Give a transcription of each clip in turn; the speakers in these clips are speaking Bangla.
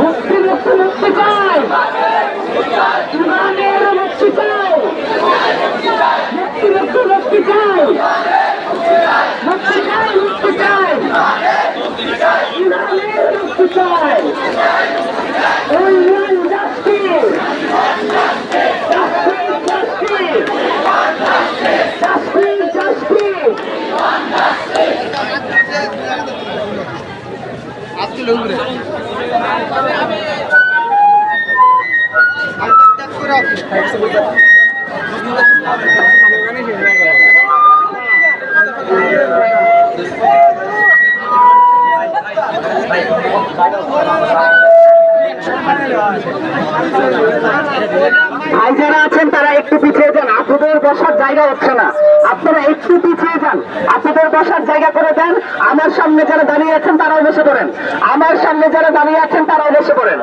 মুক্তি মুক্তি মুক্তি চাই। ছিল উপরে আর যারা আছেন তারা একটু জায়গা হচ্ছে না। আপনারা একটু পিছিয়ে যান, আপনাদের বসার জায়গা করে দেন, আমার সামনে যারা দাঁড়িয়ে আছেন তারাও বসে পড়েন। আমার সামনে যারা দাঁড়িয়ে আছেন তারাও বসে পড়েন।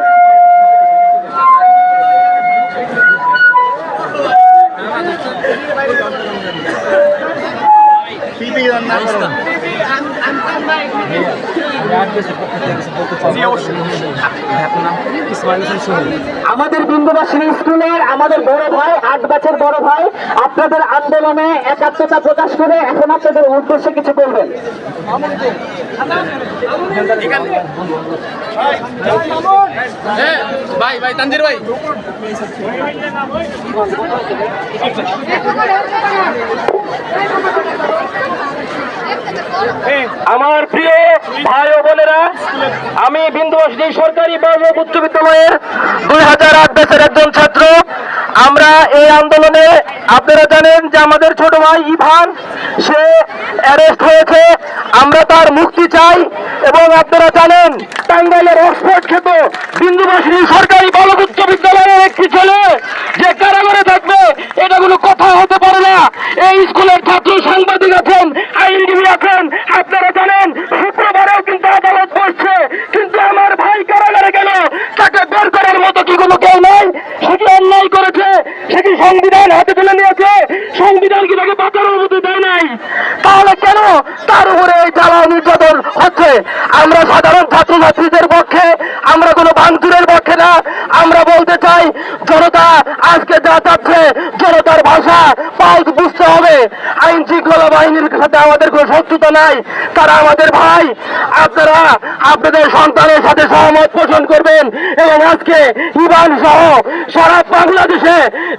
আমাদের বিন্দুবাসিনী স্কুলের আমাদের বড় ভাই আট ব্যাচের বড় ভাই আপনাদের আন্দোলনে একাত্মতা প্রকাশ করে এখন আপনাদের উদ্দেশ্যে কিছু বলবেন। ভাই ভাই তানজির ভাই। আমার প্রিয় ভাই ও বোনেরা, আমি বিন্দুবাসী সরকারি বালক উচ্চ বিদ্যালয়ের দুই হাজার আট ব্যাচের একজন ছাত্র। আমরা এই আন্দোলনে আপনারা জানেন যে আমাদের ছোট ভাই ইভান, সে অ্যারেস্ট হয়েছে। আমরা তার মুক্তি চাই এবং আপনারা জানেন, টাঙ্গাইলের অক্সফোর্ড খ্যাত বিন্দুবাসী সরকারি বালক উচ্চ বিদ্যালয়ের একটি ছেলে, যে কারাগারে থাকবে। সংবিধান হাতে তুলে নিয়েছে। সংবিধান কি তাকে বাঁচার অনুমতি দেয় নাই? তাহলে কেন তার উপরে এই জ্বালা? হচ্ছে আমরা সাধারণ ছাত্রছাত্রীদের পক্ষে, আমরা কোনো ভাঙচুরের পক্ষে না। আমরা বলতে চাই, জনতা আজকে যা চাচ্ছে, জনতার ভাষা পাল্ট বুঝতে হবে। আইন শৃঙ্খলা বাহিনীর সাথে আমাদের কোনো শত্রুতা নাই। তারা আমাদের ভাই। আপনারা আপনাদের সন্তানের সাথে সহমত পোষণ করবেন এবং আজকে ইবান সহ সারা বাংলাদেশে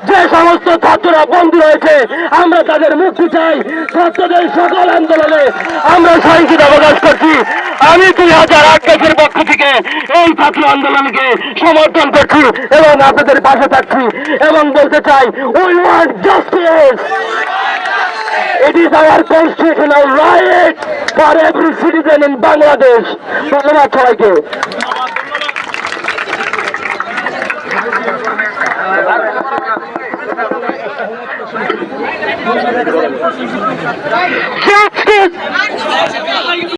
যে সমস্ত ছাত্ররা বন্দী রয়েছে, আমরা তাদের মুক্তি চাই। ছাত্রদের সকল আন্দোলনে আমরা সহিংসতা প্রকাশ করছি। আমি দুই হাজার আট ব্যাচের পক্ষ থেকে এই ছাত্র আন্দোলনকে সমর্থন করছি এবং আপনাদের পাশে থাকছি এবং বলতে চাই we want justice It is our constitutional right for every citizen in Bangladesh. ধন্যবাদ সবাইকে Justice!